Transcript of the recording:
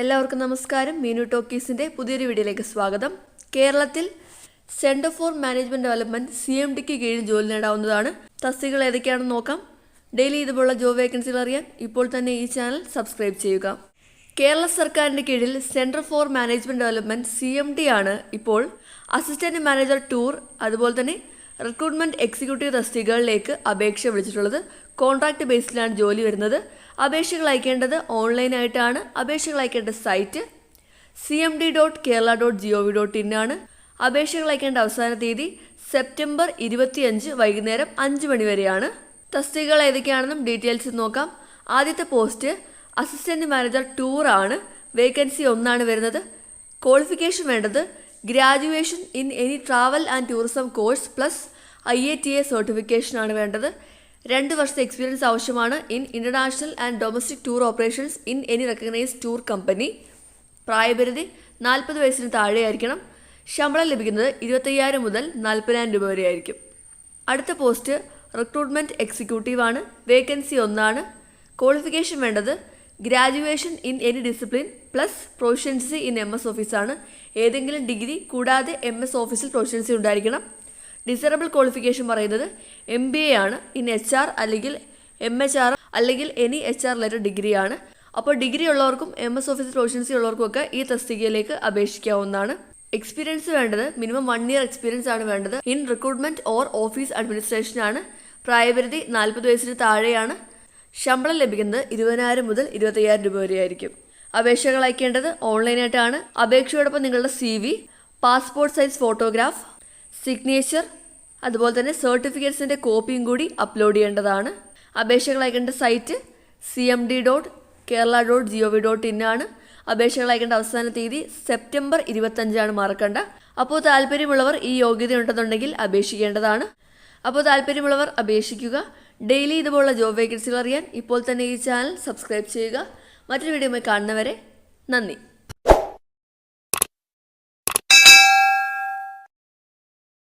എല്ലാവർക്കും നമസ്കാരം. മീനു ടോക്കീസിന്റെ പുതിയൊരു വീഡിയോയിലേക്ക് സ്വാഗതം. കേരളത്തിൽ centre for management development C M ഡിക്ക് കീഴിൽ ജോലി നേടാവുന്നതാണ്. തസ്തികൾ ഏതൊക്കെയാണെന്ന് നോക്കാം. ഡെയിലി ഇതുപോലുള്ള ജോബ് വേക്കൻസികൾ അറിയാൻ ഇപ്പോൾ തന്നെ ഈ ചാനൽ സബ്സ്ക്രൈബ് ചെയ്യുക. കേരള സർക്കാരിന്റെ കീഴിൽ centre for management development C M D ആണ് ഇപ്പോൾ അസിസ്റ്റന്റ് മാനേജർ ടൂർ അതുപോലെ തന്നെ റിക്രൂട്ട്മെന്റ് എക്സിക്യൂട്ടീവ് തസ്തികകളിലേക്ക് അപേക്ഷ വിളിച്ചിട്ടുള്ളത്. കോൺട്രാക്ട് ബേസിലാണ് ജോലി വരുന്നത്. അപേക്ഷകൾ അയക്കേണ്ടത് ഓൺലൈനായിട്ടാണ്. അപേക്ഷകൾ അയക്കേണ്ട site C M D dot Kerala dot G O V dot in ആണ്. അപേക്ഷകൾ അയക്കേണ്ട അവസാന തീയതി സെപ്റ്റംബർ ഇരുപത്തിയഞ്ച് വൈകുന്നേരം അഞ്ച് മണി വരെയാണ്. തസ്തികകൾ ഏതൊക്കെയാണെന്നും ഡീറ്റെയിൽസ് നോക്കാം. ആദ്യത്തെ പോസ്റ്റ് അസിസ്റ്റന്റ് മാനേജർ ടൂർ ആണ്. വേക്കൻസി ഒന്നാണ് വരുന്നത്. ക്വാളിഫിക്കേഷൻ വേണ്ടത് graduation in any travel and tourism course plus I A T A certification ആണ് വേണ്ടത്. രണ്ട് വർഷത്തെ എക്സ്പീരിയൻസ് ആവശ്യമാണ്. In international and domestic tour operations in any recognised tour company പ്രായപരിധി നാൽപ്പത് വയസ്സിന് താഴെയായിരിക്കണം. ശമ്പളം ലഭിക്കുന്നത് ഇരുപത്തയ്യായിരം മുതൽ നാൽപ്പതിനായിരം രൂപ വരെ ആയിരിക്കും അടുത്ത പോസ്റ്റ് റിക്രൂട്ട്മെന്റ് എക്സിക്യൂട്ടീവ് ആണ്. വേക്കൻസി ഒന്നാണ്. ക്വാളിഫിക്കേഷൻ വേണ്ടത് graduation in any discipline plus proficiency in M S ഓഫീസാണ് ഏതെങ്കിലും ഡിഗ്രി കൂടാതെ എം എസ് ഓഫീസിൽ പ്രൊഫഷൻസി ഉണ്ടായിരിക്കണം. ഡിസറബിൾ ക്വാളിഫിക്കേഷൻ പറയുന്നത് എം ബി എ ആണ്. ഇൻ എച്ച് ആർ അല്ലെങ്കിൽ എം എച്ച് ആർ അല്ലെങ്കിൽ എനി എച്ച് ആർ ലെറ്റർ ഡിഗ്രിയാണ് അപ്പോൾ ഡിഗ്രി ഉള്ളവർക്കും എം എസ് ഓഫീസ് പ്രൊഫഷൻസി ഉള്ളവർക്കും ഒക്കെ ഈ തസ്തികയിലേക്ക് അപേക്ഷിക്കാവുന്നതാണ്. എക്സ്പീരിയൻസ് വേണ്ടത് മിനിമം വൺ ഇയർ എക്സ്പീരിയൻസ് ആണ് വേണ്ടത്. In recruitment or office administration ആണ്. പ്രായപരിധി നാൽപ്പത് വയസ്സിന് താഴെയാണ്. ശമ്പളം ലഭിക്കുന്നത് ഇരുപതിനായിരം മുതൽ ഇരുപത്തയ്യായിരം രൂപ വരെയായിരിക്കും. അപേക്ഷകൾ അയക്കേണ്ടത് ഓൺലൈനായിട്ടാണ് അപേക്ഷയോടൊപ്പം നിങ്ങളുടെ C V passport size photograph signature അതുപോലെ തന്നെ സർട്ടിഫിക്കറ്റ്സിന്റെ കോപ്പിയും കൂടി അപ്ലോഡ് ചെയ്യേണ്ടതാണ്. അപേക്ഷകൾ അയക്കേണ്ട site C M D dot Kerala dot G O V dot in ആണ്. അപേക്ഷകൾ അയക്കേണ്ട അവസാന തീയതി സെപ്റ്റംബർ ഇരുപത്തഞ്ചാണ് മറക്കണ്ട അപ്പോൾ താല്പര്യമുള്ളവർ ഈ യോഗ്യത ഉണ്ടെന്നുണ്ടെങ്കിൽ അപേക്ഷിക്കേണ്ടതാണ്. അപ്പോൾ താല്പര്യമുള്ളവർ അപേക്ഷിക്കുക. ഡെയിലി ഇതുപോലുള്ള ജോബ് വേക്കൻസികൾ അറിയാൻ ഇപ്പോൾ തന്നെ ഈ ചാനൽ സബ്സ്ക്രൈബ് ചെയ്യുക. മറ്റൊരു വീഡിയോയുമായി കാണുന്നവരെ നന്ദി.